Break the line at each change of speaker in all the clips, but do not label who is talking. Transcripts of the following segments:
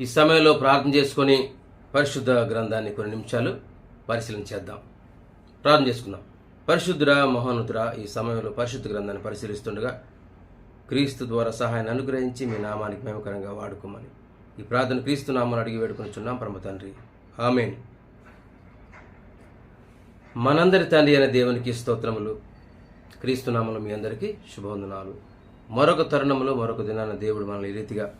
ఈ సమయంలో ప్రార్థన చేసుకొని పరిశుద్ధ గ్రంథాన్ని కొన్ని నిమిషాలు పరిశీలన చేద్దాం. ప్రార్థన చేసుకుందాం. పరిశుద్ధుర మహోన్నతుర ఈ సమయంలో పరిశుద్ధ గ్రంథాన్ని పరిశీలిస్తుండగా క్రీస్తు ద్వారా సహాయాన్ని అనుగ్రహించి మీ నామానికి మేమకరంగా వాడుకోమని ఈ ప్రార్థన క్రీస్తు నామాన్ని అడిగి వేడుకొనిచున్నాం పరమ తండ్రి. ఆమెన్. మనందరి తండ్రి అయిన దేవునికి స్తోత్రములు. క్రీస్తు నామలు మీ అందరికీ శుభవందనాలు. మరొక తరుణంలో మరొక దినాన దేవుడు మనల్ని ఈ రీతిగా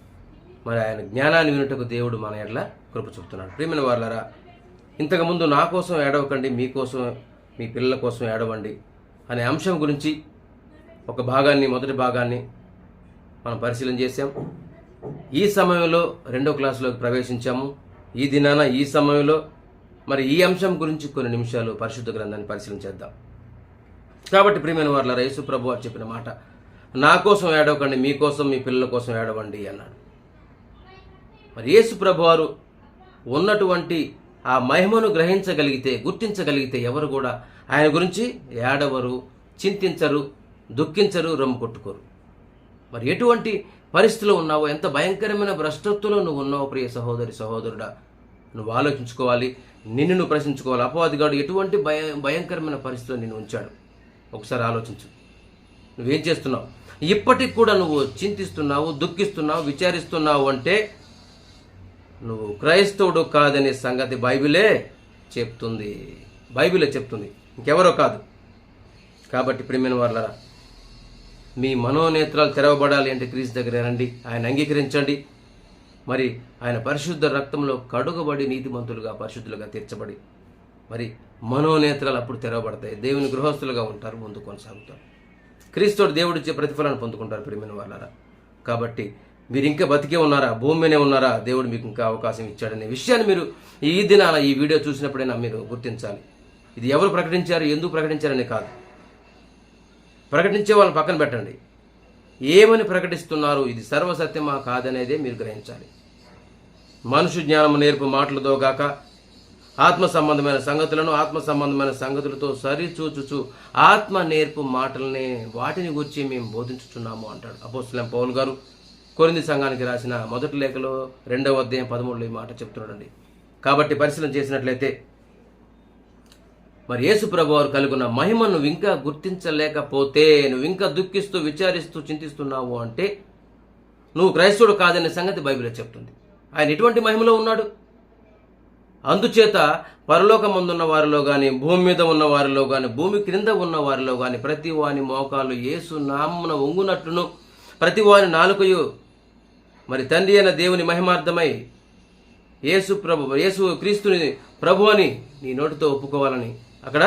మరి ఆయన జ్ఞానాన్ని వినుటకు దేవుడు మన ఎడల కృప చూపుతున్నాడు. ప్రియమైన వాళ్ళరా ఇంతకుముందు నా కోసం ఏడవకండి మీకోసం మీ పిల్లల కోసం ఏడవండి అనే అంశం గురించి ఒక భాగాన్ని మొదటి భాగాన్ని మనం పరిశీలన చేశాం. ఈ సమయంలో రెండో క్లాసులోకి ప్రవేశించాము. ఈ దినాన ఈ సమయంలో మరి ఈ అంశం గురించి కొన్ని నిమిషాలు పరిశుద్ధ గ్రంథాన్ని పరిశీలన చేద్దాం. కాబట్టి ప్రియమైన వార్ల యేసు ప్రభు చెప్పిన మాట నా కోసం ఏడవకండి మీకోసం మీ పిల్లల కోసం ఏడవండి అన్నాడు. మరి యేసు ప్రభువారు ఉన్నటువంటి ఆ మహిమను గ్రహించగలిగితే గుర్తించగలిగితే ఎవరు కూడా ఆయన గురించి ఏడవరు చింతించరు దుఃఖించరు రొమ్ము కొట్టుకోరు. మరి ఎటువంటి పరిస్థితిలో ఉన్నావో ఎంత భయంకరమైన భ్రష్టత్వంలో నువ్వు ఉన్నావో ప్రియ సహోదరి సహోదరుడా నువ్వు ఆలోచించుకోవాలి నిన్ను నువ్వు ప్రశ్నించుకోవాలి. అపవాదిగాడు ఎటువంటి భయ భయంకరమైన పరిస్థితిలో నిన్ను ఉంచాడు? ఒకసారి ఆలోచించు. నువ్వేం చేస్తున్నావు? ఇప్పటికి కూడా నువ్వు చింతిస్తున్నావు దుఃఖిస్తున్నావు విచారిస్తున్నావు అంటే నువ్వు క్రైస్తవుడు కాదనే సంగతి బైబిలే చెప్తుంది. బైబిలే చెప్తుంది. ఇంకెవరో కాదు. కాబట్టి ప్రియమైన వాళ్ళరా మీ మనోనేత్రాలు తెరవబడాలి అంటే క్రీస్తు దగ్గర రండి. ఆయన అంగీకరించండి. మరి ఆయన పరిశుద్ధ రక్తంలో కడుగబడి నీతిమంతులుగా పరిశుద్ధులుగా తీర్చబడి మరి మనోనేత్రాలు అప్పుడు తెరవబడతాయి. దేవుని గృహస్థులుగా ఉంటారు ముందు కొనసాగుతారు. క్రీస్తుడు దేవుడిచ్చే ప్రతిఫలాన్ని పొందుకుంటారు ప్రియమైన వాళ్ళరా కాబట్టి మీరు ఇంకా బతికే ఉన్నారా? భూమి మీదే ఉన్నారా? దేవుడు మీకు ఇంకా అవకాశం ఇచ్చాడనే విషయాన్ని మీరు ఈ దినాన ఈ వీడియో చూసినప్పుడైనా మీరు గుర్తించాలి. ఇది ఎవరు ప్రకటించారు? ఎందుకు ప్రకటించారని కాదు. ప్రకటించే వాళ్ళని పక్కన పెట్టండి. ఏమని ప్రకటిస్తున్నారు? ఇది సర్వసత్యమా కాదనేదే మీరు గ్రహించాలి. మనుషు జ్ఞానము నేర్పు మాటలతో గాక ఆత్మ సంబంధమైన సంగతులను ఆత్మ సంబంధమైన సంగతులతో సరిచూచుచు ఆత్మ నేర్పు మాటలనే వాటిని గురించి మేము బోధించుచున్నాము అంటాడు అపోస్లం పౌల్ గారు. కొరింది సంఘానికి రాసిన మొదటి లేఖలో రెండవ అధ్యాయం పదమూడులో ఈ మాట చెప్తున్నాడండి. కాబట్టి పరిశీలన చేసినట్లయితే మరి యేసు ప్రభు వారు కలుగున్న మహిమ నువ్వు ఇంకా గుర్తించలేకపోతే నువ్వు ఇంకా దుఃఖిస్తూ విచారిస్తూ చింతిస్తున్నావు అంటే నువ్వు క్రైస్తవుడు కాదనే సంగతి బైబిల్లో చెప్తుంది. ఆయన ఎటువంటి మహిమలో ఉన్నాడు? అందుచేత పరలోకమందున్న వారిలో కానీ భూమి మీద ఉన్న వారిలో కానీ భూమి క్రింద ఉన్న వారిలో కానీ ప్రతి వాని మోకాలు యేసు నామున ఒంగునట్టును ప్రతి వాని నాలుకయు మరి తండ్రి అయిన దేవుని మహిమార్థమై యేసు ప్రభు యేసు క్రీస్తుని ప్రభు అని నీ నోటితో ఒప్పుకోవాలని అక్కడ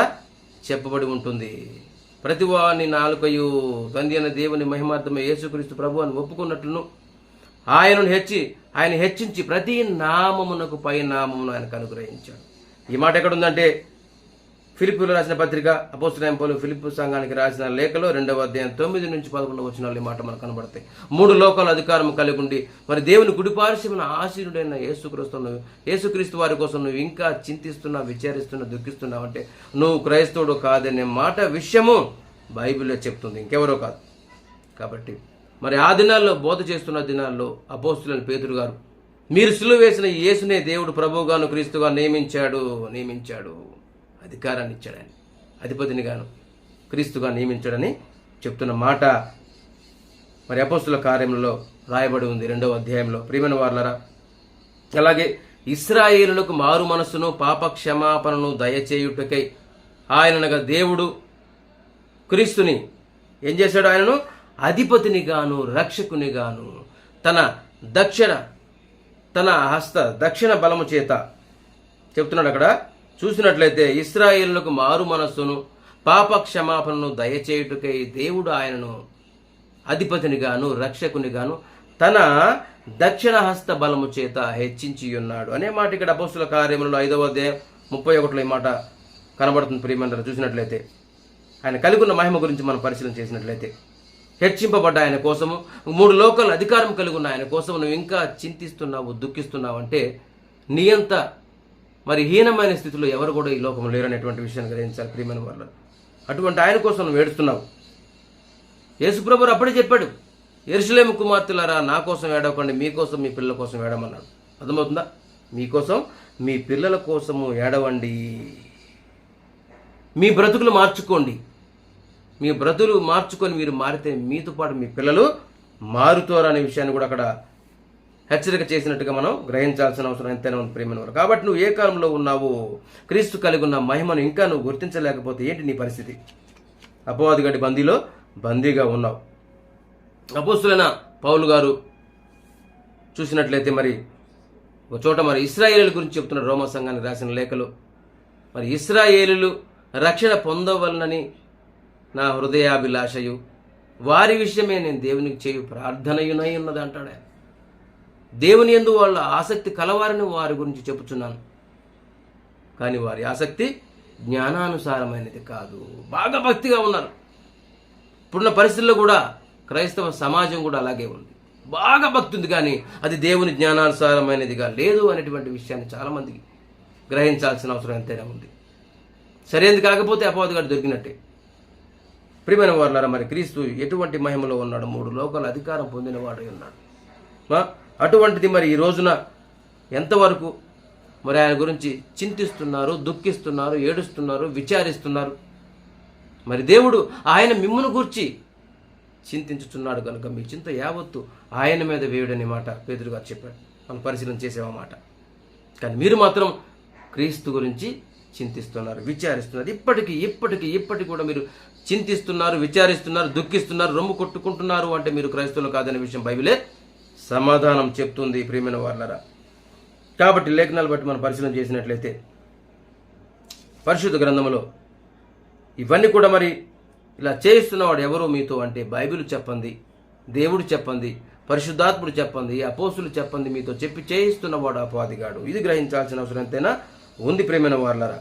చెప్పబడి ఉంటుంది. ప్రతి వాని నాలుకయు తండ్రి అయిన దేవుని మహిమార్థమై యేసుక్రీస్తు ప్రభు అని ఒప్పుకున్నట్లును ఆయనను హెచ్చి ఆయన హెచ్చించి ప్రతి నామమునకు పై నామమును ఆయనకు అనుగ్రహించాడు ఈ మాట ఎక్కడుందంటే ఫిలిప్పులు రాసిన పత్రిక అపోస్తులైన పౌలు ఫిలిప్ సంఘానికి రాసిన లేఖలో రెండవ అధ్యాయం తొమ్మిది నుంచి పదకొండు వచ్చిన ఈ మాట మనకు కనబడతాయి. మూడు లోకాల అధికారం కలిగి ఉండి మరి దేవుని కుడిపార్శ్వమైన ఆశీనుడైన యేసుక్రీస్తును యేసుక్రీస్తు వారి కోసం నువ్వు ఇంకా చింతిస్తున్నా విచారిస్తున్నా దుఃఖిస్తున్నావు అంటే నువ్వు క్రైస్తవుడు కాదనే మాట విషయము బైబిల్లో చెప్తుంది. ఇంకెవరో కాదు. కాబట్టి మరి ఆ దినాల్లో బోధ చేస్తున్న దినాల్లో అపోస్తులైన పేతురు గారు మీరు సులువేసిన యేసునే దేవుడు ప్రభువుగాను క్రీస్తుగా నియమించాడు నియమించాడు. అధికారాన్ని ఇచ్చాడు ఆయన అధిపతిని గాను క్రీస్తుగా నియమించాడని చెప్తున్న మాట మరి అపోస్తుల కార్యంలో రాయబడి ఉంది రెండవ అధ్యాయంలో. ప్రియమైన వార్లరా అలాగే ఇస్రాయేలులకు మారు మనస్సును పాప క్షమాపణను దయచేయుటకై ఆయననగా దేవుడు క్రీస్తుని ఏం చేశాడు ఆయనను? అధిపతిని గాను రక్షకుని గాను తన దక్షిణ తన హస్త దక్షిణ బలము చేత చెప్తున్నాడు అక్కడ. చూసినట్లయితే ఇస్రాయిల్లకు మారు మనస్సును పాప క్షమాపణను దయచేయుటకై దేవుడు ఆయనను అధిపతిని గాను రక్షకుని గాను తన దక్షిణ హస్త బలము చేత హెచ్చించి ఉన్నాడు అనే మాట ఇక్కడ అపోస్తుల కార్యములలో ఐదవ అధ్యాయం ముప్పై ఒకటిలో ఈ మాట కనబడుతుంది ప్రియమందరూ చూసినట్లయితే ఆయన కలిగి ఉన్న మహిమ గురించి మనం పరిశీలన చేసినట్లయితే హెచ్చింపబడ్డ ఆయన కోసము మూడు లోకల్ అధికారం కలిగి ఉన్న ఆయన కోసం నువ్వు ఇంకా చింతిస్తున్నావు దుఃఖిస్తున్నావు అంటే నీ అంత మరి హీనమైన స్థితిలో ఎవరు కూడా ఈ లోకంలో లేరనేటువంటి విషయాన్ని గ్రహించాలి ప్రియమైన వాళ్ళు అటువంటి ఆయన కోసం నువ్వు ఏడుస్తున్నావు. అప్పుడే చెప్పాడు ఎరుసలేము కుమార్తెలారా నా కోసం ఏడవకండి మీకోసం మీ పిల్లల కోసం ఏడమన్నాడు అర్థమవుతుందా? మీకోసం మీ పిల్లల కోసము ఏడవండి. మీ బ్రతుకులు మార్చుకోండి. మీ బ్రతులు మార్చుకొని మీరు మారితే మీతో పాటు మీ పిల్లలు మారుతారు అనే విషయాన్ని కూడా అక్కడ హెచ్చరిక చేసినట్టుగా మనం గ్రహించాల్సిన అవసరం ఎంతైనా ఉంది ప్రేమైన కాబట్టి నువ్వు ఏ కాలంలో ఉన్నావు క్రీస్తు కలిగి ఉన్న మహిమను ఇంకా నువ్వు గుర్తించలేకపోతే ఏంటి నీ పరిస్థితి? అపవాదిగడి బందీలో బందీగా ఉన్నావు. అపోస్తులైన పౌలు గారు చూసినట్లయితే మరి ఒక చోట మరి ఇస్రాయేలుల గురించి చెప్తున్న రోమా సంఘానికి రాసిన లేఖలు. మరి ఇస్రాయేలులు రక్షణ పొందవలనని నా హృదయాభిలాషయు. వారి విషయమే నేను దేవునికి చేయు ప్రార్థనయునై ఉన్నది అంటాడు దేవుని ఎందు వాళ్ళ ఆసక్తి కలవారని వారి గురించి చెప్పుచున్నాను. కానీ వారి ఆసక్తి జ్ఞానానుసారమైనది కాదు. బాగా భక్తిగా ఉన్నారు. ఇప్పుడున్న పరిస్థితుల్లో కూడా క్రైస్తవ సమాజం కూడా అలాగే ఉంది. బాగా భక్తి ఉంది కానీ అది దేవుని జ్ఞానానుసారమైనదిగా లేదు అనేటువంటి విషయాన్ని చాలామందికి గ్రహించాల్సిన అవసరం ఎంతైనా ఉంది. సరైనది కాకపోతే అపవాదిగాడు దొరికినట్టే. ప్రియమైన వారులారా మరి క్రీస్తు ఎటువంటి మహిమలో ఉన్నాడు? మూడు లోకాల అధికారం పొందినవాడై ఉన్నాడు. అటువంటిది మరి ఈ రోజున ఎంతవరకు మరి ఆయన గురించి చింతిస్తున్నారు దుఃఖిస్తున్నారు ఏడుస్తున్నారు విచారిస్తున్నారు? మరి దేవుడు ఆయన మిమ్మును గూర్చి చింతించుచున్నాడు కనుక మీ చింత యావత్తు ఆయన మీద వేయుడనే మాట పేదరు చెప్పాడు మనం పరిశీలన చేసేవన్నమాట కానీ మీరు మాత్రం క్రీస్తు గురించి చింతిస్తున్నారు విచారిస్తున్నారు. ఇప్పటికీ ఇప్పటికీ ఇప్పటికి కూడా మీరు చింతిస్తున్నారు విచారిస్తున్నారు దుఃఖిస్తున్నారు రొమ్ము కొట్టుకుంటున్నారు అంటే మీరు క్రైస్తవులు కాదనే విషయం బైబిలే సమాధానం చెప్తుంది ప్రియమైన వాళ్ళరా కాబట్టి లేఖనాలు బట్టి మనం పరిశీలన చేసినట్లయితే పరిశుద్ధ గ్రంథంలో ఇవన్నీ కూడా మరి ఇలా చేయిస్తున్నవాడు ఎవరు మీతో అంటే బైబిల్ చెప్పండి దేవుడు చెప్పండి పరిశుద్ధాత్ముడు చెప్పండి అపోసులు చెప్పండి మీతో చెప్పి చేయిస్తున్నవాడు అపవాదిగాడు. ఇది గ్రహించాల్సిన అవసరం ఎంతైనా ఉంది ప్రేమైన వాళ్ళరా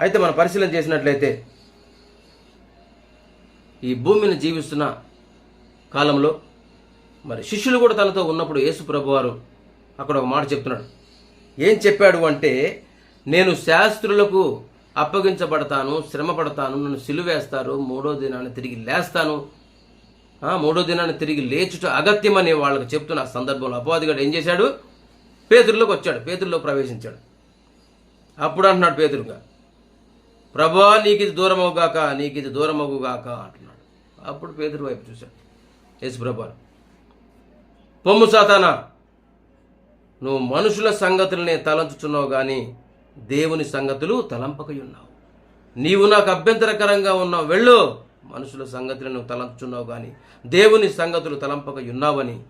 అయితే మనం పరిశీలన చేసినట్లయితే ఈ భూమిని జీవిస్తున్న కాలంలో మరి శిష్యులు కూడా తనతో ఉన్నప్పుడు యేసు ప్రభువారు అక్కడ ఒక మాట చెప్తున్నాడు. ఏం చెప్పాడు అంటే నేను శాస్త్రులకు అప్పగించబడతాను శ్రమ పడతాను నన్ను సిలువేస్తారు మూడో దినాన్ని తిరిగి లేస్తాను మూడో దినాన్ని తిరిగి లేచుట అగత్యమని వాళ్ళకి చెప్తున్న సందర్భంలో అపవాదిగాడు ఏం చేశాడు? పేతురులోకి వచ్చాడు పేతుల్లో ప్రవేశించాడు. అప్పుడు అంటున్నాడు పేతురుగా ప్రభా నీకు ఇది దూరం అవుగాక నీకు ఇది దూరం అవుగాక అంటున్నాడు. అప్పుడు పేదరు వైపు చూశాడు యేసు ప్రభా పొమ్ము సాతానా. నువ్వు మనుషుల సంగతులనే తలంచుచున్నావు కానీ దేవుని సంగతులు తలంపకయున్నావు. నీవు నాకు అభ్యంతరకరంగా ఉన్నావు. వెళ్ళు. మనుషుల సంగతులను తలంచుచున్నావు కానీ దేవుని సంగతులు తలంపకయున్నావని.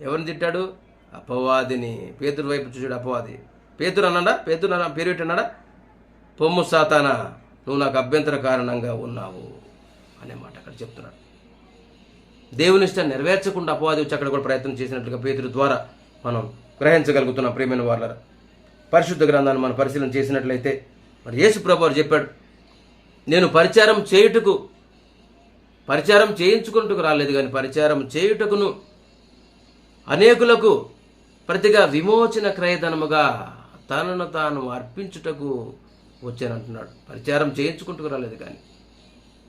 ఎవరిని తిట్టాడు? అపవాదిని. పేతురు వైపు చూసాడు అపవాది. పేతురు అన్నాడా? పేతురు అన్న పేరు పెట్టన్నాడా పొమ్ము సాతానా. నువ్వు నాకు అభ్యంతర కారణంగా ఉన్నావు అనే మాట అక్కడ చెప్తున్నాడు. దేవుని ఇష్టం నెరవేర్చకుండా అపవాది వచ్చి అక్కడ కూడా ప్రయత్నం చేసినట్లుగా పేతురు ద్వారా మనం గ్రహించగలుగుతున్నాం ప్రేమైన వాళ్ళ పరిశుద్ధ గ్రంథాన్ని మనం పరిశీలన చేసినట్లయితే మరి యేసు ప్రభు చెప్పాడు నేను పరిచారం చేయుటకు పరిచారం చేయించుకుంటకు రాలేదు కానీ పరిచారం చేయుటకును అనేకులకు ప్రతిగా విమోచన క్రయధనముగా తనను తాను అర్పించుటకు వచ్చానంటున్నాడు పరిచారం చేయించుకుంటూ రాలేదు కానీ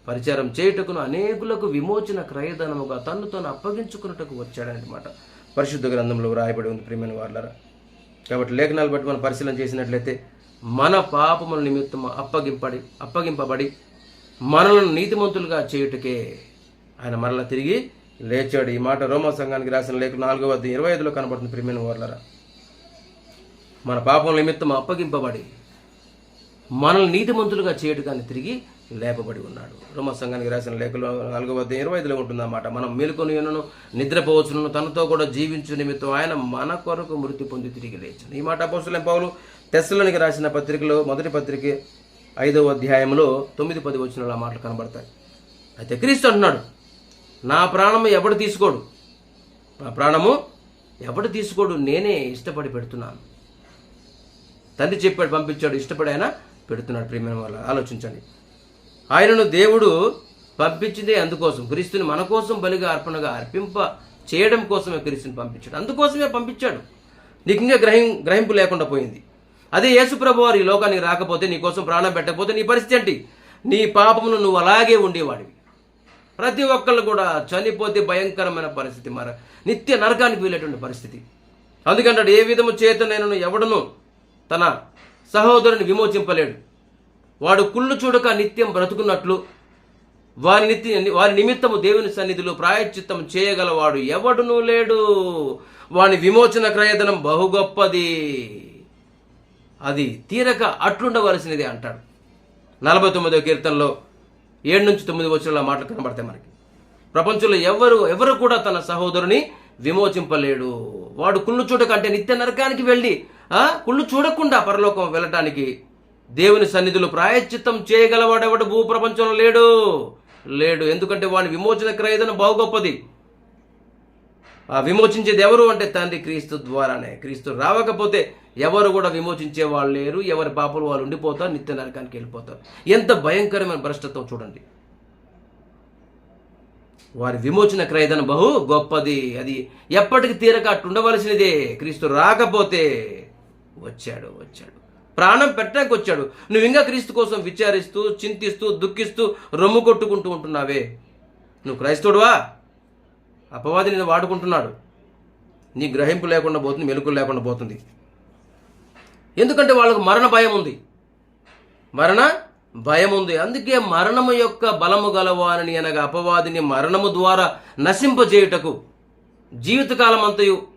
పరిచారం చేయుటకును అనేకులకు విమోచన క్రయధనముగా తన్ను తాను అప్పగించుకున్నటకు వచ్చాడనమాట పరిశుద్ధ గ్రంథంలో రాయబడి ఉంది ప్రియమైన వాళ్ళరా కాబట్టి లేఖనాలు బట్టి మనం పరిశీలన చేసినట్లయితే మన పాపముల నిమిత్తం అప్పగింపడి అప్పగింపబడి మనలను నీతిమంతులుగా చేయుటకే ఆయన మరలా తిరిగి లేచాడు. ఈ మాట రోమా సంఘానికి రాసిన లేఖ నాలుగో వద్ద ఇరవై ఐదులో కనబడుతుంది ప్రియమైన వర్లరా. మన పాపం నిమిత్తం అప్పగింపబడి మనల్ని నీతిమంతులుగా చేయటానికి తిరిగి లేపబడి ఉన్నాడు. రోమ సంఘానికి రాసిన లేఖలో నాలుగో వద్ద ఇరవై ఐదులో ఉంటుందన్నమాట. మనం మేలుకొని ఉన్నను నిద్రపోవచ్చును తనతో కూడా జీవించు నిమిత్తం ఆయన మన కొరకు మృతి పొంది తిరిగి లేచాను ఈ మాట అపోస్తులైన పౌలు తెస్సలోనికి రాసిన పత్రికలో మొదటి పత్రిక ఐదవ అధ్యాయంలో తొమ్మిది పది వచ్చిన మాటలు కనబడతాయి. అయితే క్రీస్తు అంటున్నాడు నా ప్రాణము ఎవడు తీసుకోడు? నా ప్రాణము ఎవడు తీసుకోడు? నేనే ఇష్టపడి పెడుతున్నాను. తండ్రి చెప్పాడు పంపించాడు ఇష్టపడి ఆయన పెడుతున్నాడు. ప్రియమైన వల్ల ఆలోచించండి. ఆయనను దేవుడు పంపించిందే అందుకోసం. క్రీస్తుని మన కోసం బలిగా అర్పణగా అర్పింప చేయడం కోసమే క్రీస్తుని పంపించాడు. అందుకోసమే పంపించాడు. నీకు ఇంకా గ్రహిం గ్రహింపు లేకుండా పోయింది. అదే యేసుప్రభు వారు ఈ లోకానికి రాకపోతే నీ కోసం ప్రాణం పెట్టకపోతే నీ పరిస్థితి ఏంటి? నీ పాపమును నువ్వు అలాగే ఉండేవాడివి. ప్రతి ఒక్కళ్ళు కూడా చనిపోతే భయంకరమైన పరిస్థితి మర నిత్య నరకానికి వెళ్ళేటువంటి పరిస్థితి. అందుకంటాడు ఏ విధము చేత నేను ఎవడను తన సహోదరుని విమోచింపలేడు. వాడు కుళ్ళు చూడక నిత్యం బ్రతుకున్నట్లు వారి నిత్య వారి నిమిత్తము దేవుని సన్నిధిలో ప్రాయశ్చిత్తం చేయగలవాడు ఎవడునూ లేడు. వాని విమోచన క్రయధనం బహు గొప్పది. అది తీరక అట్లుండవలసినది అంటాడు. నలభై తొమ్మిదో కీర్తనలో ఏడు నుంచి తొమ్మిది వచ్చిన మాటలు కనబడతాయి మనకి. ప్రపంచంలో ఎవరు ఎవరు కూడా తన సహోదరుని విమోచింపలేడు. వాడు కుళ్ళు చూడకంటే నిత్య నరకానికి వెళ్ళి కుళ్ళు చూడకుండా పరలోకం వెళ్ళటానికి దేవుని సన్నిధిలో ప్రాయశ్చిత్తం చేయగలవాడెవడు భూ ప్రపంచంలో లేడు. లేడు. ఎందుకంటే వాని విమోచన క్రయదన బాగు గొప్పది ఆ విమోచించేది ఎవరు అంటే తండ్రి క్రీస్తు ద్వారానే. క్రీస్తు రావకపోతే ఎవరు కూడా విమోచించే వాళ్ళు లేరు. ఎవరి పాపలు వాళ్ళు ఉండిపోతారు. నిత్య నరకానికి వెళ్ళిపోతారు. ఎంత భయంకరమైన భ్రష్టత్వం చూడండి. వారి విమోచన క్రయదన బహు గొప్పది. అది ఎప్పటికి తీరక అట్టు ఉండవలసినదే క్రీస్తు రాకపోతే వచ్చాడు వచ్చాడు. ప్రాణం పెట్టడానికి వచ్చాడు. నువ్వు ఇంకా క్రీస్తు కోసం విచారిస్తూ చింతిస్తూ దుఃఖిస్తూ రొమ్ము కొట్టుకుంటూ ఉంటున్నావే. నువ్వు క్రైస్తవుడువా? అపవాది నేను వాడుకుంటున్నాడు. నీ గ్రహింపు లేకుండా పోతుంది మెలకు లేకుండా పోతుంది. ఎందుకంటే వాళ్ళకు మరణ భయం ఉంది. మరణ భయం ఉంది. అందుకే మరణము యొక్క బలము గలవాని అనగా అపవాదిని మరణము ద్వారా నశింపజేయుటకు జీవితకాలం అంతయు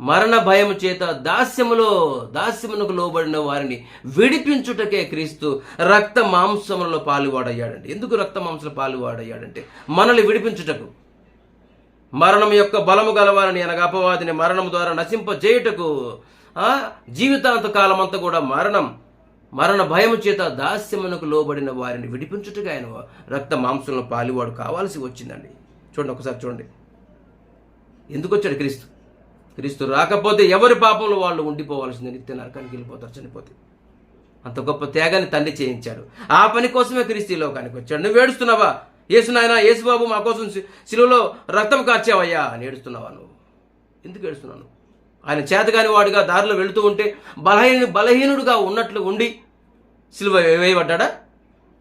మరణ భయము చేత దాస్యములో దాస్యమునకు లోబడిన వారిని విడిపించుటకే క్రీస్తు రక్త మాంసములలో పాలువాడయ్యాడండి. ఎందుకు రక్త మాంసలు పాలువాడయ్యాడంటే మనల్ని విడిపించుటకు. మరణం యొక్క బలము గలవారని అనగా అపవాదిని మరణం ద్వారా నశింపజేయుటకు ఆ, జీవితాంత కాలమంతా కూడా మరణం మరణ భయము చేత దాస్యమునకు లోబడిన వారిని విడిపించుటగా ఆయన రక్త మాంసంలో పాలివాడు కావాల్సి వచ్చిందండి. చూడండి ఒకసారి చూడండి. ఎందుకు వచ్చాడు క్రీస్తు? క్రీస్తు రాకపోతే ఎవరి పాపంలో వాళ్ళు ఉండిపోవాల్సిందే? నిత్య నరకానికి వెళ్ళిపోతారు చనిపోతే. అంత గొప్ప త్యాగాన్ని తండ్రి చేయించాడు ఆ పని కోసమే క్రీస్తు ఈ లోకానికి వచ్చాడు. నువ్వు ఏడుస్తున్నావా? యేసు నాయన యేసుబాబు మా కోసం శిలువలో రక్తం కార్చావయ్యా అని ఏడుస్తున్నావా నువ్వు? ఎందుకు ఏడుస్తున్నావు ఆయన చేతగాని వాడిగా దారిలో వెళుతూ ఉంటే బలహీన బలహీనుడుగా ఉన్నట్లు ఉండి సిలువ వేయబడ్డా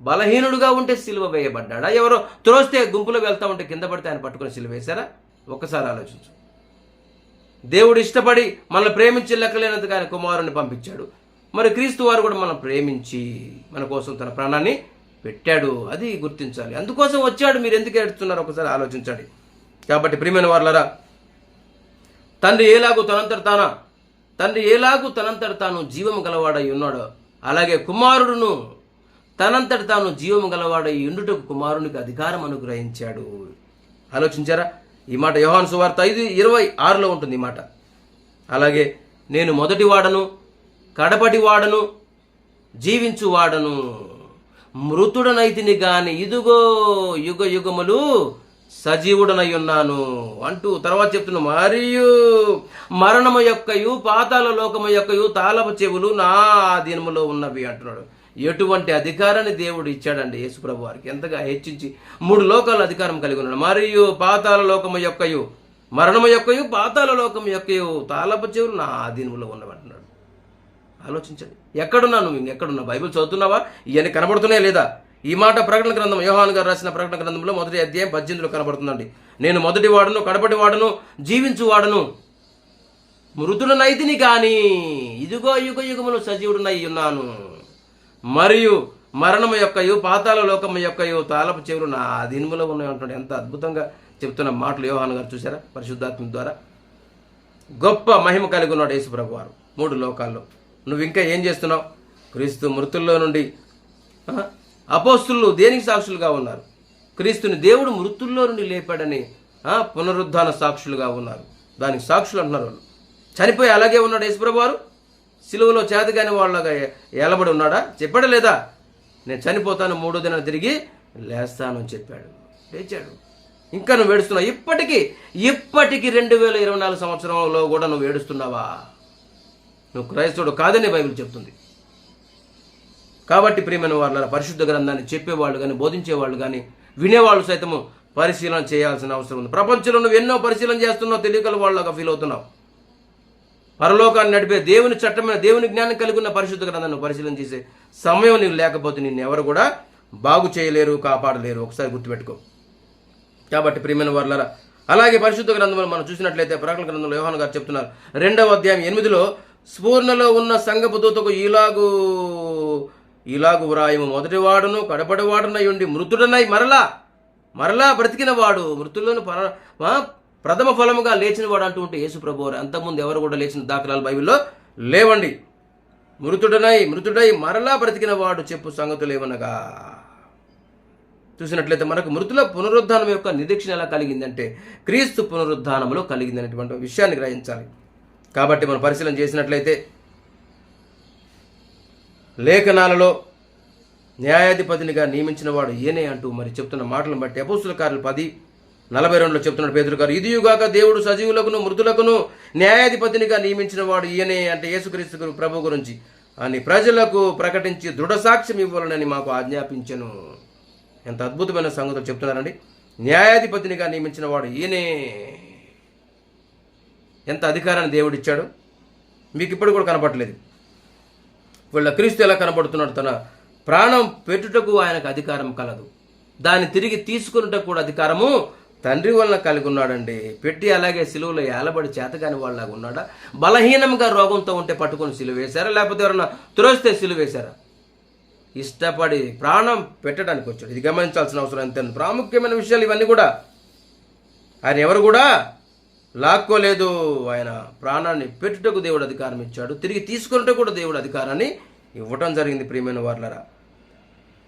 బలహీనుడుగా ఉంటే సిలువ వేయబడ్డా ఎవరో త్రోస్తే గుంపులో వెళ్తా ఉంటే కింద పడితే ఆయన పట్టుకొని సిలువ వేశారా? ఒక్కసారి ఆలోచించు. దేవుడు ఇష్టపడి మనల్ని ప్రేమించి లెక్కలేనందుకు ఆయన కుమారుని పంపించాడు. మరి క్రీస్తు వారు కూడా మనం ప్రేమించి మన కోసం తన ప్రాణాన్ని పెట్టాడు. అది గుర్తించాలి. అందుకోసం వచ్చాడు. మీరు ఎందుకు ఏడుస్తున్నారు? ఒకసారి ఆలోచించండి. కాబట్టి ప్రియమైన వారులరా తండ్రి ఏలాగు తనంతట తాన? తండ్రి ఏలాగు తనంతట తాను జీవము గలవాడై ఉన్నాడో అలాగే కుమారుడును తనంతట తాను జీవము గలవాడై ఉండుటకు కుమారునికి అధికారం అనుగ్రహించాడు. ఆలోచించారా? ఈ మాట యోహాన్ సువార్త ఐదు ఇరవై ఆరులో ఉంటుంది ఈ మాట. అలాగే నేను మొదటి వాడను కడపటి వాడను జీవించు వాడను. మృతుడనైతిని గాని ఇదిగో యుగ యుగములు సజీవుడనై ఉన్నాను అంటూ తర్వాత చెప్తున్న మరియు మరణము యొక్కయు పాతాల లోకము యొక్కయు తాళపు చెవులు నా ఆధీనములో ఉన్నవి అంటున్నాడు. ఎటువంటి అధికారాన్ని దేవుడు ఇచ్చాడండి యేసుప్రభు వారికి? ఎంతగా హెచ్చించి మూడు లోకాల అధికారం కలిగి ఉన్నాడు. మరియు పాతాల లోకము యొక్కయు మరణము యొక్కయు పాతాల లోకము యొక్కయు తాళపు చెవులు నా ఆధీనంలో ఉన్నవంటున్నాడు. ఆలోచించండి. ఎక్కడున్నా నువ్వు ఎక్కడున్నా బైబిల్ చదువుతున్నావా? ఇవన్నీ కనబడుతున్నాయా లేదా? ఈ మాట ప్రకటన గ్రంథం యోహాన్ గారు రాసిన ప్రకటన గ్రంథంలో మొదటి అధ్యాయం పద్దెనిమిదిలో కనబడుతుందండి. నేను మొదటి వాడను కడపటి వాడను జీవించు వాడను. మృతుడనైతిని కానీ ఇదిగో యుగ యుగములు సజీవుడునై ఉన్నాను. మరియు మరణము యొక్కయు పాతాల లోకము యొక్కయు తాళపు చెవులు నా అధీనములో ఉన్నాయి ఎంత అద్భుతంగా చెప్తున్న మాటలు యోహాన్ గారు చూసారా పరిశుద్ధాత్మ ద్వారా. గొప్ప మహిమ కలిగి ఉన్నాడు యేసుప్రభు వారు మూడు లోకాల్లో. నువ్వు ఇంకా ఏం చేస్తున్నావు? క్రీస్తు మృతుల్లో నుండి అపోస్తులు దేనికి సాక్షులుగా ఉన్నారు? క్రీస్తుని దేవుడు మృతుల్లో నుండి లేపాడని పునరుద్ధాన సాక్షులుగా ఉన్నారు. దానికి సాక్షులు అంటున్నారు వాళ్ళు. చనిపోయి అలాగే ఉన్నాడు యేసుప్రభు వారు సిలువలో చేతగాని వాళ్ళగా ఏలబడి ఉన్నాడా? చెప్పాడా లేదా? నేను చనిపోతాను మూడో దిన తిరిగి లేస్తాను అని చెప్పాడు. లేచాడు. ఇంకా నువ్వు ఏడుస్తున్నావు. ఇప్పటికీ ఇప్పటికీ రెండు వేల ఇరవై నాలుగు సంవత్సరంలో కూడా నువ్వు ఏడుస్తున్నావా? నువ్వు క్రైస్తవుడు కాదని బైబిల్ చెప్తుంది. కాబట్టి ప్రియమైన వాళ్ళ పరిశుద్ధ గ్రంథాన్ని చెప్పేవాళ్ళు కానీ బోధించేవాళ్ళు కానీ వినేవాళ్ళు సైతము పరిశీలన చేయాల్సిన అవసరం ఉంది. ప్రపంచంలో నువ్వు ఎన్నో పరిశీలన చేస్తున్నావు తెలియకల వాళ్ళగా ఫీల్ అవుతున్నావు. పరలోకాన్ని నడిపే దేవుని చట్టమైన దేవుని జ్ఞానం కలిగి ఉన్న పరిశుద్ధ గ్రంథాన్ని పరిశీలన చేసే సమయం నీకు లేకపోతే నిన్ను ఎవరు కూడా బాగు చేయలేరు కాపాడలేరు. ఒకసారి గుర్తుపెట్టుకో. కాబట్టి ప్రియమైన వర్లరా అలాగే పరిశుద్ధ గ్రంథంలో మనం చూసినట్లయితే ప్రకటన గ్రంథంలో యోహాన్ గారు చెప్తున్నారు. రెండవ అధ్యాయం ఎనిమిదిలో స్ఫూర్ణలో ఉన్న సంగపు దూతకు ఇలాగు ఇలాగు వ్రాయము మొదటి వాడును ఉండి మృతుడనై మరలా మరలా బ్రతికిన వాడు మృతులను పర ప్రథమ ఫలముగా లేచిన వాడు అంటూ ఉంటే యేసు ప్రభు వారు అంతకుముందు ఎవరు కూడా లేచిన దాఖలాలు బైబిల్లో లేవండి. మృతుడనై మృతుడై మరలా బ్రతికిన వాడు చెప్పు సంగతులు ఏమనగా? చూసినట్లయితే మనకు మృతుల పునరుద్ధానం యొక్క నిరీక్షణ ఎలా కలిగిందంటే క్రీస్తు పునరుద్ధానంలో కలిగిందనేటువంటి విషయాన్ని గ్రహించాలి. కాబట్టి మనం పరిశీలన చేసినట్లయితే లేఖనాలలో న్యాయాధిపతినిగా నియమించిన వాడు ఏనే అంటూ మరి చెప్తున్న మాటలను బట్టి అపోసుల కార్యులు పది నలభై రెండులో చెప్తున్నాడు పేదరు గారు ఇదియుగాక దేవుడు సజీవులకును మృతులకును న్యాయాధిపతినిగా నియమించిన వాడు ఈయనే అంటే యేసుక్రీస్తు గురు- ప్రభు గురించి. అని ప్రజలకు ప్రకటించి దృఢ సాక్ష్యం ఇవ్వాలని మాకు ఆజ్ఞాపించను. ఎంత అద్భుతమైన సంగతులు చెప్తున్నారండి. న్యాయాధిపతినిగా నియమించిన వాడు ఈయనే. ఎంత అధికారాన్ని దేవుడు ఇచ్చాడు మీకు ఇప్పుడు కూడా కనపడలేదు. వీళ్ళ క్రీస్తు ఎలా కనబడుతున్నాడు? తన ప్రాణం పెట్టుటకు ఆయనకు అధికారం కలదు. దాన్ని తిరిగి తీసుకున్నటకు కూడా అధికారము తండ్రి వలన కలిగి ఉన్నాడండి. పెట్టి అలాగే సిలువలో ఏలబడి చేతగాని వాళ్ళలాగా ఉన్నాడా? బలహీనంగా రోగంతో ఉంటే పట్టుకొని సిలువ వేశారా? లేకపోతే ఎవరన్నా తురస్తే సిలువ వేశారా? ఇష్టపడి ప్రాణం పెట్టడానికి వచ్చాడు. ఇది గమనించాల్సిన అవసరం ఎంత? ప్రాముఖ్యమైన విషయాలు ఇవన్నీ కూడా. ఆయన ఎవరు కూడా లాక్కోలేదు. ఆయన ప్రాణాన్ని పెట్టుటకు దేవుడు అధికారం ఇచ్చాడు. తిరిగి తీసుకున్నట్టు కూడా దేవుడు అధికారాన్ని ఇవ్వటం జరిగింది ప్రియమైన వార్లరా.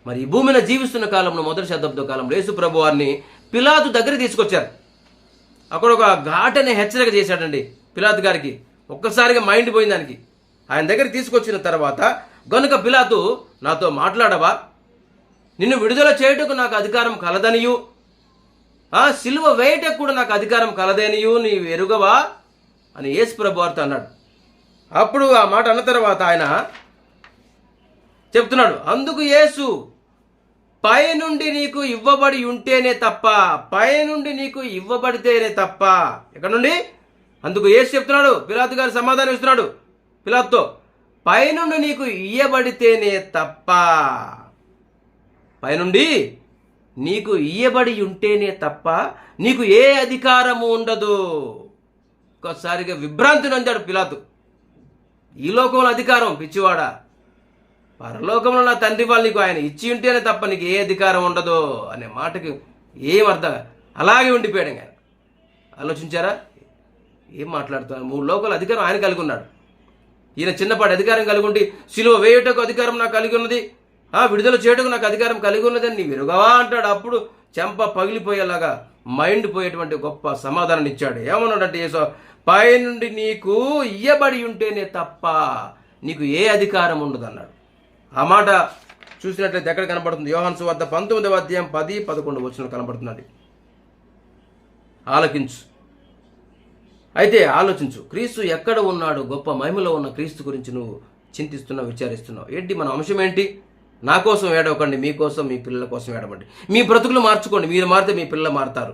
మరి ఈ భూమిని జీవిస్తున్న కాలంలో మొదటి శతాబ్ద కాలంలో యేసు ప్రభు వారిని పిలాతు దగ్గర తీసుకొచ్చారు. అక్కడ ఒక ఘాటని హెచ్చరిక చేశాడండి పిలాతు గారికి. ఒక్కసారిగా మైండ్ పోయిందానికి ఆయన దగ్గర తీసుకొచ్చిన తర్వాత గనుక పిలాతు నాతో మాట్లాడవా? నిన్ను విడుదల చేయుటకు నాకు అధికారం కలదనియు. ఆ సిలువ వేయటకు కూడా నాకు అధికారం కలదనియు. నీవు ఎరుగవా? అని యేసు ప్రభు వారితో అన్నాడు. అప్పుడు ఆ మాట అన్న తర్వాత ఆయన చెప్తున్నాడు అందుకు యేసు పై నుండి నీకు ఇవ్వబడి ఉంటేనే తప్ప పై నుండి నీకు ఇవ్వబడితేనే తప్ప. ఎక్కడ నుండి? అందుకు ఏసు చెప్తున్నాడు పిలాతు గారు సమాధానం ఇస్తున్నాడు. పిలాత్తో పైనుండి నీకు ఇయ్యబడితేనే తప్ప. పైనుండి నీకు ఇయ్యబడి ఉంటేనే తప్ప నీకు ఏ అధికారము ఉండదు. ఒక్కసారిగా విభ్రాంతి నొందాడు పిలాతు. ఈ లోకంలో అధికారం పిచ్చివాడా? పరలోకంలో నా తండ్రి వాళ్ళు నీకు ఆయన ఇచ్చి ఉంటేనే తప్ప నీకు ఏ అధికారం ఉండదు అనే మాటకి ఏం అర్థం అలాగే ఉండిపోయాడు ఆయన. ఆలోచించారా? ఏం మాట్లాడుతున్నారు మూడు లోకాల అధికారం ఆయన కలిగి ఉన్నాడు. ఈయన చిన్నపాటి అధికారం కలిగి ఉండి సిలువ వేయుటకు అధికారం నాకు కలిగి ఉన్నది. ఆ విడుదల చేయటకు నాకు అధికారం కలిగి ఉన్నదని నీ విరుగవా అంటాడు. అప్పుడు చెంప పగిలిపోయేలాగా మైండ్ పోయేటువంటి గొప్ప సమాధానం ఇచ్చాడు. ఏమన్నాడంటే యేసు పై నుండి నీకు ఇయ్యబడి ఉంటేనే తప్ప నీకు ఏ అధికారం ఉండదు అన్నాడు ఆ మాట చూసినట్లయితే ఎక్కడ కనబడుతుంది? యోహన్సు వద్ద పంతొమ్మిదవ అధ్యాయం పది పదకొండు వచ్చిన కనబడుతున్నది ఆలకించు. అయితే ఆలోచించు. క్రీస్తు ఎక్కడ ఉన్నాడు? గొప్ప మహిమలో ఉన్న క్రీస్తు గురించి నువ్వు చింతిస్తున్నావు విచారిస్తున్నావు. ఏంటి? మన అంశం ఏంటి? నా కోసం ఏడవకండి మీకోసం మీ పిల్లల కోసం ఏడవండి. మీ బ్రతుకులు మార్చుకోండి మీరు మారితే మీ పిల్లలు మారుతారు.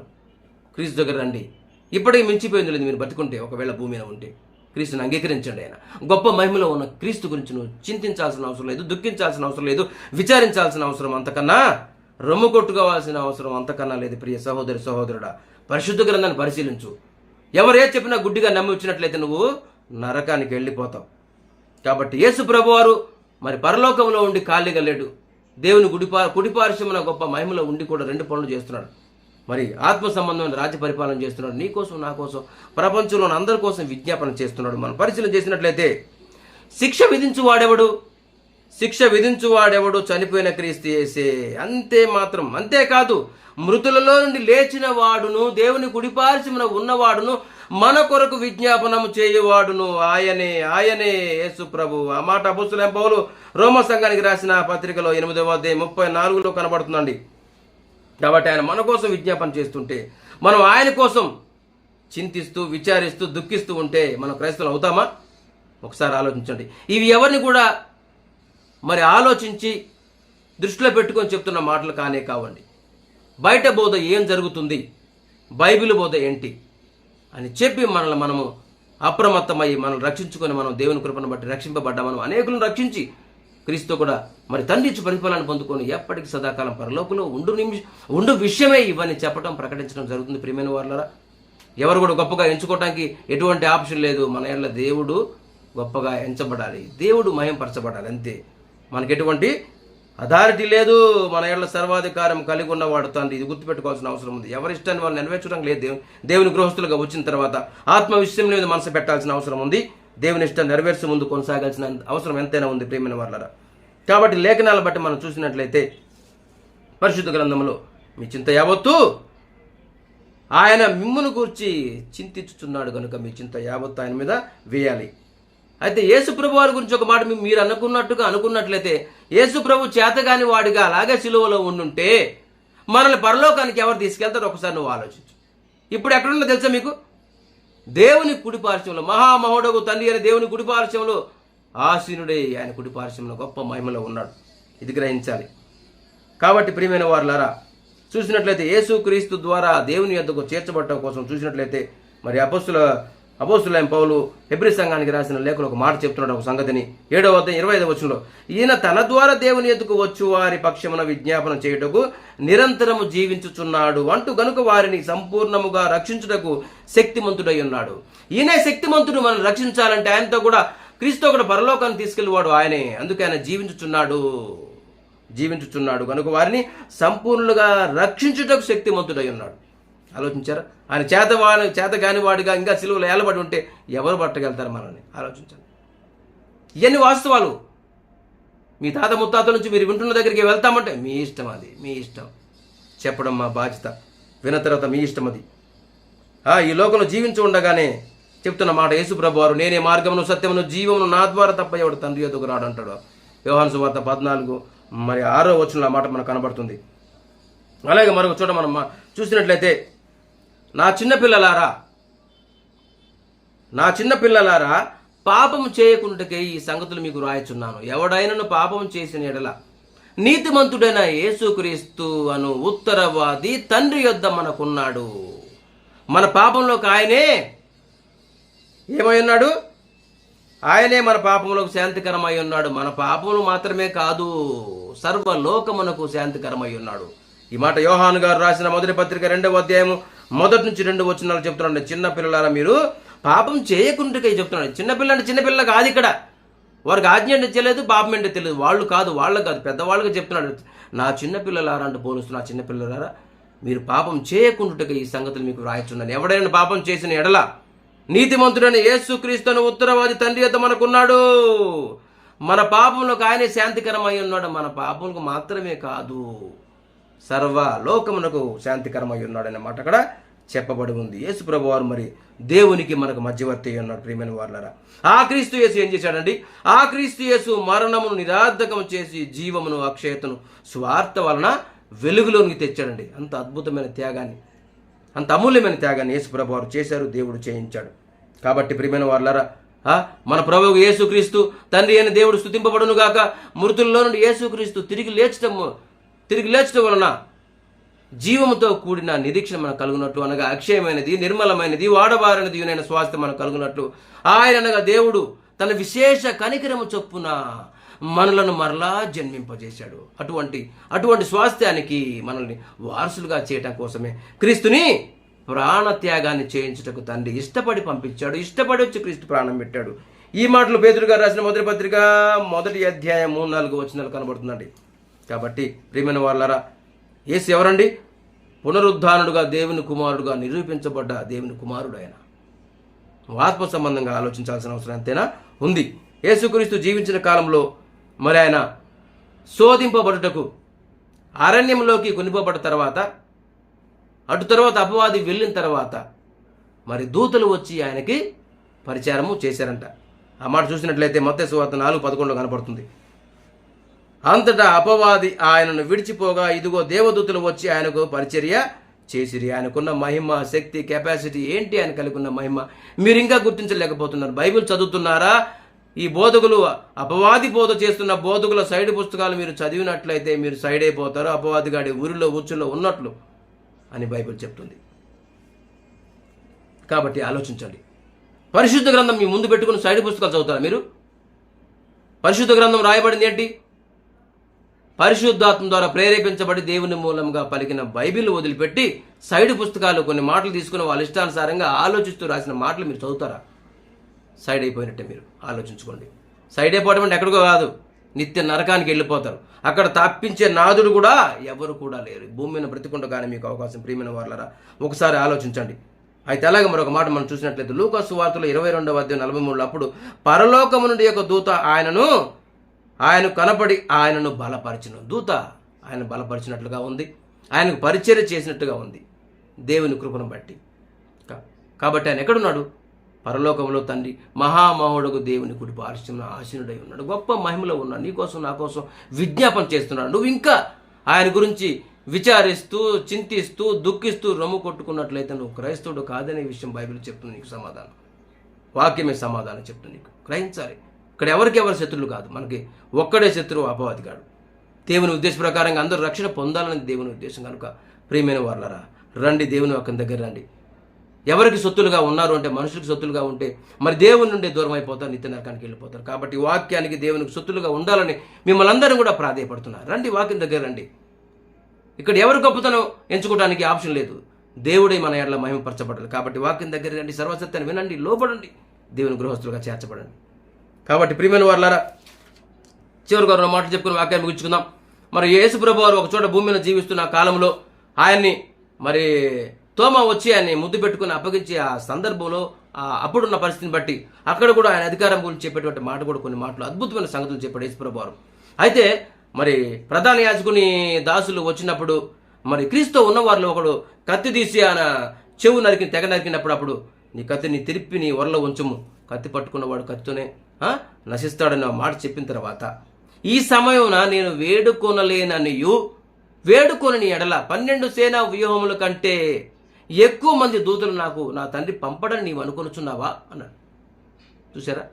క్రీస్తు దగ్గర రండి. ఇప్పటికీ మించిపోయింది లేదు మీరు బతుకుంటే ఒకవేళ భూమి మీద ఉంటే. క్రీస్తుని అంగీకరించండి ఆయన. గొప్ప మహిమలో ఉన్న క్రీస్తు గురించి నువ్వు చింతించాల్సిన అవసరం లేదు దుఃఖించాల్సిన అవసరం లేదు విచారించాల్సిన అవసరం అంతకన్నా రొమ్ము కొట్టుకోవాల్సిన అవసరం అంతకన్నా లేదు ప్రియ సహోదరి సహోదరుడా. పరిశుద్ధ గ్రంథాన్ని పరిశీలించు. ఎవరే చెప్పినా గుడ్డిగా నమ్మి వచ్చినట్లయితే నువ్వు నరకానికి వెళ్ళిపోతావు. కాబట్టి యేసు ప్రభువారు మరి పరలోకంలో ఉండి ఖాళీగా లేడు. దేవుని గుడిపా కుడిపార్శ్వమున గొప్ప మహిమలో ఉండి కూడా రెండు పనులు చేస్తున్నాడు. మరి ఆత్మ సంబంధమైన రాజ్య పరిపాలన చేస్తున్నాడు నీ కోసం నా కోసం ప్రపంచంలోని అందరి కోసం విజ్ఞాపన చేస్తున్నాడు. మనం పరిశీలన చేసినట్లయితే శిక్ష విధించు వాడెవడు శిక్ష విధించు వాడెవడు చనిపోయిన క్రీస్తు చేసే అంతే మాత్రం అంతేకాదు మృతులలో నుండి లేచిన వాడును దేవుని కుడిపార్శ్వమున ఉన్నవాడును మన కొరకు విజ్ఞాపనము చేయువాడును. ఆయనే ఆయనే యేసు ప్రభు. ఆ మాట అపుస్తులేం పౌలు రోమ సంఘానికి రాసిన పత్రికలో ఎనిమిదవ అధ్యాయం ముప్పై నాలుగులో కనబడుతుందండి. కాబట్టి ఆయన మన కోసం విజ్ఞాపన చేస్తుంటే మనం ఆయన కోసం చింతిస్తూ విచారిస్తూ దుఃఖిస్తూ ఉంటే మనం క్రైస్తవులు అవుతామా? ఒకసారి ఆలోచించండి. ఇవి ఎవరిని కూడా మరి ఆలోచించి దృష్టిలో పెట్టుకొని చెప్తున్న మాటలు కానే కావండి. బయట బోధ ఏం జరుగుతుంది? బైబిల్ బోధ ఏంటి? అని చెప్పి మనల్ని మనము అప్రమత్తమయ్యి మనం రక్షించుకొని మనం దేవుని కృపను బట్టి రక్షింపబడ్డా మనం అనేకులను రక్షించి క్రీస్తు కూడా మరి తండ్రి ఇచ్చి ప్రతిఫలాన్ని పొందుకొని ఎప్పటికీ సదాకాలం పరలోకంలో ఉండు నిమిష ఉండు విషయమే ఇవన్నీ చెప్పడం ప్రకటించడం జరుగుతుంది. ప్రియమైన వాళ్ళరా ఎవరు కూడా గొప్పగా ఎంచుకోవడానికి ఎటువంటి ఆప్షన్ లేదు. మన ఏళ్ళ దేవుడు గొప్పగా ఎంచబడాలి. దేవుడు మయంపరచబడాలి. అంతే. మనకి ఎటువంటి అథారిటీ లేదు. మన ఏళ్ళ సర్వాధికారం కలిగి ఉన్నవాడు తండ్రి. ఇది గుర్తుపెట్టుకోవాల్సిన అవసరం ఉంది. ఎవరి ఇష్టాన్ని వాళ్ళు నెరవేర్చడం లేదు. దేవుని దేవుని గృహస్థులుగా వచ్చిన తర్వాత ఆత్మ విషయం మీద మనసు పెట్టాల్సిన అవసరం ఉంది. దేవుని ఇష్టం నెరవేర్చే ముందు కొనసాగాల్సిన అవసరం ఎంతైనా ఉంది ప్రేమైన వాళ్ళరా కాబట్టి లేఖనాల బట్టి మనం చూసినట్లయితే పరిశుద్ధ గ్రంథంలో మీ చింత యావత్తు ఆయన మిమ్మును గూర్చి చింతించుచున్నాడు కనుక మీ చింత యావత్తు ఆయన మీద వేయాలి. అయితే యేసుప్రభు వారి గురించి ఒక మాట మీరు అనుకున్నట్టుగా అనుకున్నట్లయితే యేసుప్రభు చేతగాని వాడిగా అలాగే సిలువలో ఉండుంటే మనల్ని పరలోకానికి ఎవరు తీసుకెళ్తారో ఒకసారి నువ్వు ఆలోచించు. ఇప్పుడు ఎక్కడున్నా తెలుసా మీకు? దేవుని కుడిపార్శ్వంలో మహామహోడగు తండ్రి అనే దేవుని కుడిపార్శ్వంలో ఆసీనుడే ఆయన కుడిపార్శ్వంలో గొప్ప మహిమలో ఉన్నాడు. ఇది గ్రహించాలి. కాబట్టి ప్రియమైన వారులారా చూసినట్లయితే యేసు క్రీస్తు ద్వారా దేవుని యొద్దకు చేర్చబడటం కోసం చూసినట్లయితే మరి అపస్సుల అపోస్తులైన పౌలు హెబ్రి సంఘానికి రాసిన లేఖలు ఒక మాట చెప్తున్నాడు ఒక సంగతిని. ఏడవ వద్ద ఇరవై ఐదవ వచనంలో ఈయన తన ద్వారా దేవుని ఎదుకు వచ్చు వారి పక్షమున విజ్ఞాపన చేయుటకు నిరంతరము జీవించుచున్నాడు. అంటూ గనుక వారిని సంపూర్ణముగా రక్షించుటకు శక్తిమంతుడై ఉన్నాడు. ఈయనే శక్తిమంతుడు మనం రక్షించాలంటే ఆయనతో కూడా క్రీస్తు కూడా పరలోకాన్ని తీసుకెళ్ళేవాడు ఆయనే. అందుకే ఆయన జీవించుచున్నాడు. జీవించుచున్నాడు. కనుక వారిని సంపూర్ణులుగా రక్షించుటకు శక్తిమంతుడై ఉన్నాడు. ఆలోచించారా? ఆయన చేత వాడు చేత కాని వాడిగా ఇంకా సిలువలు ఏలబడి ఉంటే ఎవరు పట్టగలుగుతారు మనల్ని? ఆలోచించండి. ఇవన్నీ వాస్తవాలు. మీ తాత ముత్తాత నుంచి మీరు వింటున్న దగ్గరికి వెళ్తామంటే మీ ఇష్టం అది మీ ఇష్టం. చెప్పడం మా బాధ్యత. విన్న తర్వాత మీ ఇష్టం అది. ఈ లోకంలో జీవించి ఉండగానే చెప్తున్న మాట యేసుప్రభు వారు నేనే మార్గమును సత్యమును జీవమును నా ద్వారా తప్ప ఎవడు తండ్రి ఎదుగు రాడు అంటాడు. వ్యవహాన్ సువార్త పద్నాలుగు మరి ఆరో వచ్చిన మాట మనకు కనబడుతుంది. అలాగే మరొక చోట మనం మా- చూసినట్లయితే నా చిన్న పిల్లలారా నా చిన్న పిల్లలారా పాపము చేయకుండాకే ఈ సంగతులు మీకు రాయచున్నాను. ఎవడైనను పాపం చేసిన ఎడల నీతిమంతుడైన యేసుక్రీస్తు అను ఉత్తరవాది తండ్రి యొద్ద మనకున్నాడు. మన పాపంలోకి ఆయనే ఏమై ఉన్నాడు? ఆయనే మన పాపములకు శాంతికరమై ఉన్నాడు. మన పాపములు మాత్రమే కాదు సర్వలోకమునకు శాంతికరమై ఉన్నాడు. ఈ మాట యోహాను గారు రాసిన మొదటి పత్రిక రెండవ అధ్యాయము మొదటి నుంచి రెండు వచనాలు చెప్తున్నాడు. చిన్న పిల్లలారా మీరు పాపం చేయకుండా చెప్తున్నాడు. చిన్నపిల్ల అంటే చిన్నపిల్ల కాదు ఇక్కడ. వారికి ఆజ్ఞ అంటే తెలియదు పాపం అంటే తెలియదు. వాళ్ళు కాదు వాళ్ళకు కాదు పెద్దవాళ్ళకి చెప్తున్నాడు. నా చిన్నపిల్లలారా అంటూ అంటే నా చిన్నపిల్లలారా మీరు పాపం చేయకుండా ఈ సంగతులు మీకు రాయచున్నాను ఎవడైనా పాపం చేసిన ఎడల నీతిమంతుడైన యేసుక్రీస్తును ఉత్తరవాది తండ్రి అయితే మనకున్నాడు. మన పాపంలోకి ఆయనే శాంతికరమై ఉన్నాడు. మన పాపములకు మాత్రమే కాదు. సర్వ లోకమునకు శాంతికరమై ఉన్నాడు అనే మాట అక్కడ చెప్పబడి ఉంది. యేసు ప్రభు వారు మరి దేవునికి మనకు మధ్యవర్తి ఉన్నాడు ప్రియమైన వారులరా. ఆ క్రీస్తు యేసు ఏం చేశాడండి? ఆ క్రీస్తు యేసు మరణమును నిరార్థకం చేసి జీవమును అక్షయతను స్వార్థ వలన వెలుగులోనికి తెచ్చాడండి. అంత అద్భుతమైన త్యాగాన్ని అంత అమూల్యమైన త్యాగాన్ని యేసు ప్రభు వారు చేశారు దేవుడు చేయించాడు. కాబట్టి ప్రియమైన వారులరా ఆ, మన ప్రభువు యేసుక్రీస్తు తండ్రి అయిన దేవుడు స్థుతింపబడును గాక మృతుల్లో నుండి యేసుక్రీస్తు తిరిగి లేచటము తిరిగి లేచటం వలన జీవముతో కూడిన నిరీక్షణ మనకు కలుగునట్లు అనగా అక్షయమైనది నిర్మలమైనది వాడబారనిది అయిన స్వాస్థ్యం మనకు కలుగునట్లు. ఆయన అనగా దేవుడు తన విశేష కనికరము చొప్పున మనలను మరలా జన్మింపజేశాడు. అటువంటి అటువంటి స్వాస్థ్యానికి మనల్ని వారసులుగా చేయటం కోసమే. క్రీస్తుని ప్రాణత్యాగాన్ని చేయించుటకు తండ్రి ఇష్టపడి పంపించాడు ఇష్టపడి వచ్చి క్రీస్తు ప్రాణం పెట్టాడు. ఈ మాటలు పేదరు రాసిన మొదటి పత్రిక మొదటి అధ్యాయం మూడు నాలుగు వచనాలు కనబడుతుందండి. కాబట్టి ప్రియమైన వాళ్ళరా ఏసు ఎవరండి? పునరుద్ధానుడుగా దేవుని కుమారుడుగా నిరూపించబడ్డ దేవుని కుమారుడు ఆయన ఆత్మ సంబంధంగా ఆలోచించాల్సిన అవసరం ఎంతైనా ఉంది. యేసుక్రీస్తు జీవించిన కాలంలో మరి ఆయన శోధింపబడుటకు అరణ్యంలోకి కొనిపోబడ్డ తర్వాత అటు తర్వాత అపవాది వెళ్ళిన తర్వాత మరి దూతలు వచ్చి ఆయనకి పరిచారము చేశారంట. ఆ మాట చూసినట్లయితే మొత్త సువార్త నాలుగు పదకొండులో కనపడుతుంది. అంతటా అపవాది ఆయనను విడిచిపోగా ఇదిగో దేవదూతలు వచ్చి ఆయనకు పరిచర్య చేసిరి. ఆయనకున్న మహిమ శక్తి కెపాసిటీ ఏంటి? ఆయన కలిగి ఉన్న మహిమ. మీరు ఇంకా గుర్తించలేకపోతున్నారు. బైబిల్ చదువుతున్నారా? ఈ బోధకులు అపవాది బోధ చేస్తున్న బోధకుల సైడ్ పుస్తకాలు మీరు చదివినట్లయితే మీరు సైడ్ అయిపోతారు. అపవాది గాడి ఊరిలో ఉచ్చులో ఉన్నట్లు అని బైబిల్ చెప్తుంది. కాబట్టి ఆలోచించండి. పరిశుద్ధ గ్రంథం మీ ముందు పెట్టుకుని సైడ్ పుస్తకాలు చదువుతారా మీరు? పరిశుద్ధ గ్రంథం రాయబడింది ఏంటి? పరిశుద్ధాత్మ ద్వారా ప్రేరేపించబడి దేవుని మూలంగా పలికిన బైబిల్ వదిలిపెట్టి సైడ్ పుస్తకాలు కొన్ని మాటలు తీసుకుని వాళ్ళ ఇష్టానుసారంగా ఆలోచిస్తూ రాసిన మాటలు మీరు చదువుతారా? సైడ్ అయిపోయినట్టే మీరు. ఆలోచించుకోండి. సైడ్ అయిపోవడం అంటే ఎక్కడికో కాదు. నిత్య నరకానికి వెళ్ళిపోతారు. అక్కడ తప్పించే నాదుడు కూడా ఎవరు కూడా లేరు. భూమి మీద బ్రతికుండగానే మీకు అవకాశం. ప్రియమైన వాళ్ళరా ఒకసారి ఆలోచించండి. అయితే అలాగే మరొక మాట మనం చూసినట్లయితే లూకాసు వార్తలు ఇరవై రెండవ అధ్యాయం నలభై మూడులో అప్పుడు పరలోకము నుండి యొక్క దూత ఆయనను ఆయన కనపడి ఆయనను బలపరిచిన దూత ఆయన బలపరిచినట్లుగా ఉంది. ఆయనకు పరిచర్య చేసినట్టుగా ఉంది. దేవుని కృపను బట్టి. కాబట్టి ఆయన ఎక్కడున్నాడు? పరలోకంలో తండ్రి మహామహుడుకు దేవుని కుడి పారిశ్రమ ఆశీనుడై ఉన్నాడు. గొప్ప మహిమలో ఉన్నాడు. నీకోసం నా కోసం విజ్ఞాపన చేస్తున్నాడు. నువ్వు ఇంకా ఆయన గురించి విచారిస్తూ చింతిస్తూ దుఃఖిస్తూ రొమ్ము కొట్టుకున్నట్లయితే నువ్వు క్రైస్తవుడు కాదనే విషయం బైబిల్ చెప్తుంది నీకు సమాధానం. వాక్యమే సమాధానం చెప్తుంది నీకు. గ్రహించాలి. ఇక్కడ ఎవరికి ఎవరు శత్రులు కాదు. మనకి ఒక్కడే శత్రువు అపవాది కాడు. దేవుని ఉద్దేశ ప్రకారంగా అందరూ రక్షణ పొందాలని దేవుని ఉద్దేశం కనుక ప్రియమైన వాళ్ళరా రండి దేవుని ఒక్క దగ్గర రండి. ఎవరికి సొత్తులుగా ఉన్నారు అంటే మనుషులకు సొత్తులుగా ఉంటే మరి దేవుని నుండి దూరం అయిపోతారు నిత్య నరకానికి వెళ్ళిపోతారు. కాబట్టి వాక్యానికి దేవునికి సొత్తులుగా ఉండాలని మిమ్మల్ని అందరూ కూడా ప్రాధాయపడుతున్నారు. రండి వాక్యం దగ్గర రండి. ఇక్కడ ఎవరు గొప్పతనం ఎంచుకోవడానికి ఆప్షన్ లేదు. దేవుడే మన ఎడల మహిమపరచబడాలి. కాబట్టి వాక్యం దగ్గర రండి సర్వసత్యాన్ని వినండి లోపడండి దేవుని గృహస్థులుగా చేర్చబడండి. కాబట్టి ప్రియమైన వారులారా చివరికి రెండు మాటలు చెప్పుకుని వాక్యాన్ని ముగించుకుందాం. మరి యేసు ప్రభు వారు ఒక చోట భూమి మీద జీవిస్తున్న కాలంలో ఆయన్ని మరి తోమ వచ్చి ఆయన్ని ముద్దు పెట్టుకుని అప్పగించి ఆ సందర్భంలో ఆ అప్పుడున్న పరిస్థితిని బట్టి అక్కడ కూడా ఆయన అధికారం గురించి చెప్పేటువంటి మాట కూడా కొన్ని మాటలు అద్భుతమైన సంగతులు చెప్పాడు యేసు ప్రభు వారు అయితే మరి ప్రధాన యాజకుని దాసులు వచ్చినప్పుడు మరి క్రీస్తు ఉన్న వారిలో ఒకడు కత్తి తీసి ఆయన చెవు నరికి తెగ నరికినప్పుడు అప్పుడు నీ కత్తిని తిరిపి నీ వరలో ఉంచము. కత్తి పట్టుకున్నవాడు కత్తితోనే నశిస్తాడని ఆ మాట చెప్పిన తర్వాత ఈ సమయమున నేను వేడుకొనలేననియు వేడుకొనని ఎడల పన్నెండు సేనా వ్యూహముల కంటే ఎక్కువ మంది దూతలు నాకు నా తండ్రి పంపడని నీవు అనుకొనుచున్నావా? అన్నాడు. చూసారా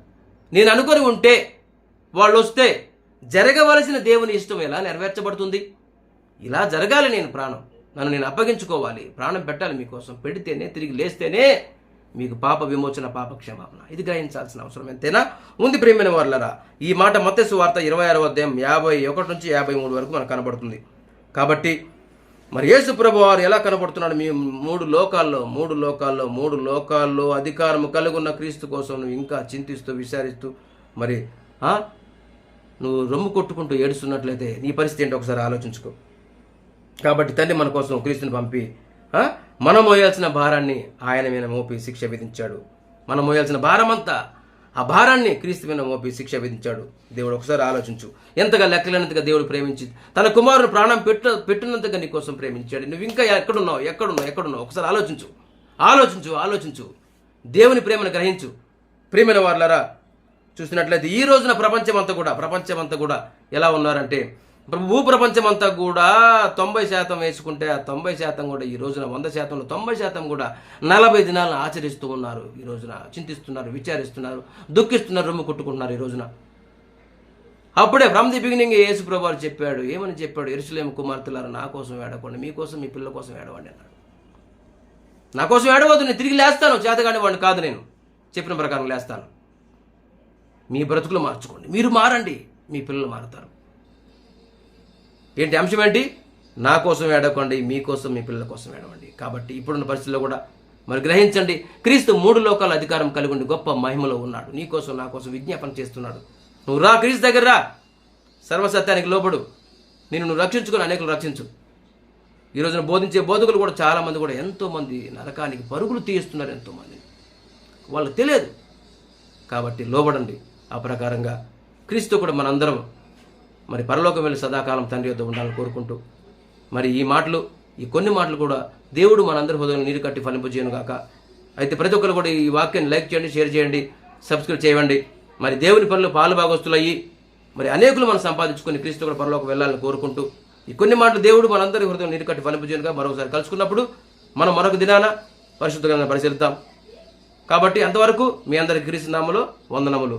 నేను అనుకొని ఉంటే వాళ్ళు వస్తే జరగవలసిన దేవుని ఇష్టం ఎలా నెరవేర్చబడుతుంది? ఇలా జరగాలి నేను ప్రాణం. నన్ను నేను అప్పగించుకోవాలి. ప్రాణం పెట్టాలి మీకోసం. పెడితేనే తిరిగి లేస్తేనే మీకు పాప విమోచన పాప క్షమాపణ. ఇది గ్రహించాల్సిన అవసరం. ఎంతైనా ఉంది ప్రేమైన వాళ్ళరా ఈ మాట మత్స్సు వార్త ఇరవై ఆరవ అధ్యాయం యాభై ఒకటి నుంచి యాభై మూడు వరకు మనకు కనబడుతుంది. కాబట్టి మరి యేసు ప్రభు వారు ఎలా కనబడుతున్నాడు? మీ మూడు లోకాల్లో మూడు లోకాల్లో మూడు లోకాల్లో అధికారము కలుగున్న క్రీస్తు కోసం నువ్వు ఇంకా చింతిస్తూ విచారిస్తూ మరి నువ్వు రొమ్ము కొట్టుకుంటూ ఏడుస్తున్నట్లయితే నీ పరిస్థితి ఏంటో ఒకసారి ఆలోచించుకో. కాబట్టి తండ్రి మన కోసం క్రీస్తుని పంపి మనం మోయాల్సిన భారాన్ని ఆయన మీద మోపి శిక్ష విధించాడు. మనం మోయాల్సిన భారమంతా ఆ భారాన్ని క్రీస్తు మీద మోపి శిక్ష విధించాడు. దేవుడు ఒకసారి ఆలోచించు. ఎంతగా లెక్కలేనంతగా దేవుడు ప్రేమించి తన కుమారుని ప్రాణం పెట్ట పెట్టినంతగా నీ కోసం ప్రేమించాడు. నువ్వు ఇంకా ఎక్కడున్నావు? ఎక్కడున్నావు? ఎక్కడున్నావు? ఒకసారి ఆలోచించు. ఆలోచించు ఆలోచించు. దేవుని ప్రేమను గ్రహించు. ప్రేమైన వాళ్ళరా చూసినట్లయితే ఈ రోజున ప్రపంచం అంతా కూడా ప్రపంచం అంతా కూడా ఎలా ఉన్నారంటే భూ ప్రపంచం అంతా కూడా తొంభై శాతం వేసుకుంటే ఆ తొంభై శాతం కూడా ఈ రోజున వంద శాతంలో తొంభై శాతం కూడా నలభై దినాలను ఆచరిస్తూ ఉన్నారు ఈ రోజున. చింతిస్తున్నారు విచారిస్తున్నారు దుఃఖిస్తున్నారు రొమ్ము కొట్టుకుంటున్నారు ఈ రోజున. అప్పుడే ఫ్రమ్ ది బిగినింగ్ యేసు ప్రభావాలు చెప్పాడు ఏమని చెప్పాడు? ఎరుసలేం కుమార్తెలారు నా కోసం ఏడకండి మీకోసం మీ పిల్లల కోసం ఏడవండి అన్నాడు. నా కోసం ఏడవద్దు నేను తిరిగి లేస్తాను చేతగాని వాడిని కాదు నేను. చెప్పిన ప్రకారం లేస్తాను. మీ బ్రతుకులు మార్చుకోండి. మీరు మారండి మీ పిల్లలు మారుతారు. ఏంటి అంశం ఏంటి? నా కోసం ఏడవకండి మీకోసం మీ పిల్లల కోసం ఏడవండి. కాబట్టి ఇప్పుడున్న పరిస్థితుల్లో కూడా మరి గ్రహించండి క్రీస్తు మూడు లోకాల అధికారం కలిగి ఉండి గొప్ప మహిమలో ఉన్నాడు. నీకోసం నా కోసం విజ్ఞాపన చేస్తున్నాడు. నువ్వు రా క్రీస్తు దగ్గర రా. సర్వసత్యానికి లోబడు. నేను నువ్వు రక్షించుకొని అనేకులు రక్షించు. ఈ రోజున బోధించే బోధకులు కూడా చాలామంది కూడా ఎంతోమంది నరకానికి పరుగులు తీస్తున్నారు ఎంతోమంది. వాళ్ళు వాళ్ళకి తెలియదు. కాబట్టి లోబడండి. ఆ ప్రకారంగా క్రీస్తు కూడా మనందరం మరి పరలోకం వెళ్ళి సదాకాలం తండ్రి యొద్ద ఉండాలని కోరుకుంటూ మరి ఈ మాటలు ఈ కొన్ని మాటలు కూడా దేవుడు మనందరి హృదయం నీరు కట్టి ఫలింపజేయను గాక. అయితే ప్రతి ఒక్కరు కూడా ఈ వాక్యాన్ని లైక్ చేయండి షేర్ చేయండి సబ్స్క్రైబ్ చేయండి మరి దేవుని పనులు పాలు భాగస్తులయ్యి మరి అనేకులు మనం సంపాదించుకొని క్రీస్తు కూడా పరలోకి వెళ్ళాలని కోరుకుంటూ ఈ కొన్ని మాటలు దేవుడు మనందరి హృదయం నీరు కట్టి ఫలింపజేయనుగా మరొకసారి కలుసుకున్నప్పుడు మనం మరొక దినాన పరిశుద్ధంగా పరిశీలిద్దాం. కాబట్టి అంతవరకు మీ అందరికి క్రీస్తు వందనములు.